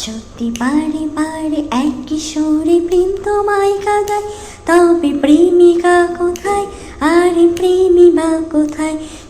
সত্যি পারে পাড়ে এক কিশোরী প্রেম তোমায় কাদায় তবে প্রেমিকা কোথায় আরে প্রেমী কোথায়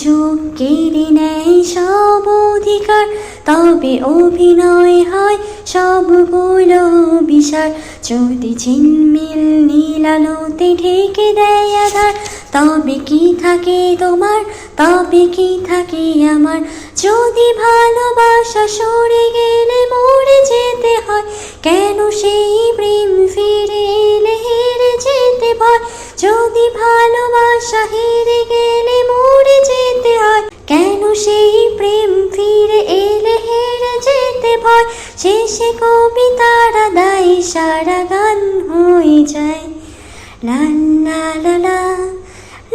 অভিযোগ কেড়ে নেয় সব অধিকার, তবে অভিনয় হয় সবগুলো বিশাল যদি ঝিলমিল নীল আলোতে ঢেকে দেয় আধার, তবে কি থাকে তোমার? তবে কি থাকে আমার? যদি ভালোবাসা সরে গেলে মরে যেতে হয়, কেন সেই প্রেম ফিরে এলে হেরে যেতে ভয় যদি ভালোবাসা হেরে গেলে মরে সেই প্রেম ফিরে এলে হেরে যেতে ভয় শেষে কবিতারা দায় সারা গান হয়ে যায় লা লা লা লা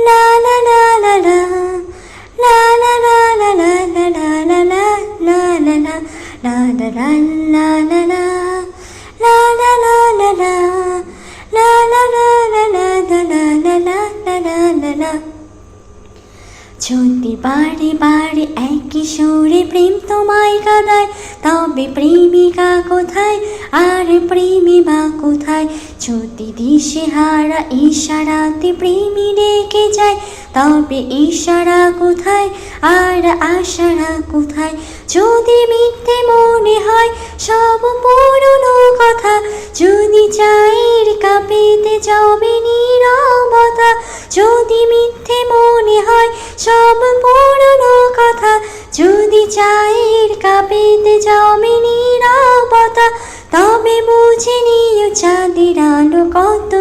লা লা লা লা লা লা লা লা লা লা লা লা লা লা যদি বারে বারে একই সুরে প্রেম তোমায় কাদায় তবে প্রেমিকা কোথায়? আর প্রেমী বা কোথায়? যদি দিশে হারা ইশারাতে প্রেমী রেখে যায়, তবে ইশারা কোথায়? আর আশারা কোথায়? যদি মিথ্যে মনে হয় সব পুরনো কথা, যদি চায়ের কাপেতে যাবে নীরবতা, যদি মিথ্যে মনে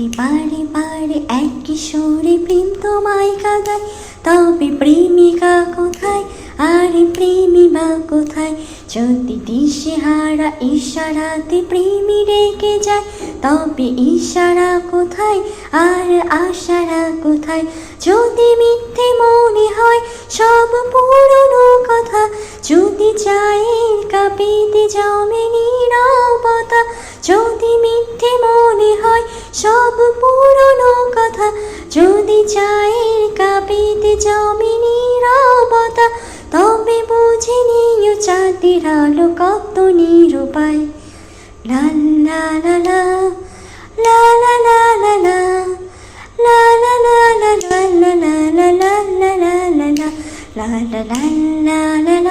যদি বারে বারে এক কিশোরী প্রেম তোমায় কাঁদায়। তবে প্রেমিকা কোথায়? আরে প্রেমী বা কোথায়? যদি দিশে হারা ইশারাতে প্রেমী রেখে যায়, তবে ইশারা কোথায়? আর আশারা কোথায়? যদি মিথ্যে মনে হয়, সব পুরনো কথা। যদি চায়ের কাপিতে জমে নীরবতা నిరాలు కాప్తు నీరుపై లల్లా లలా la la la la la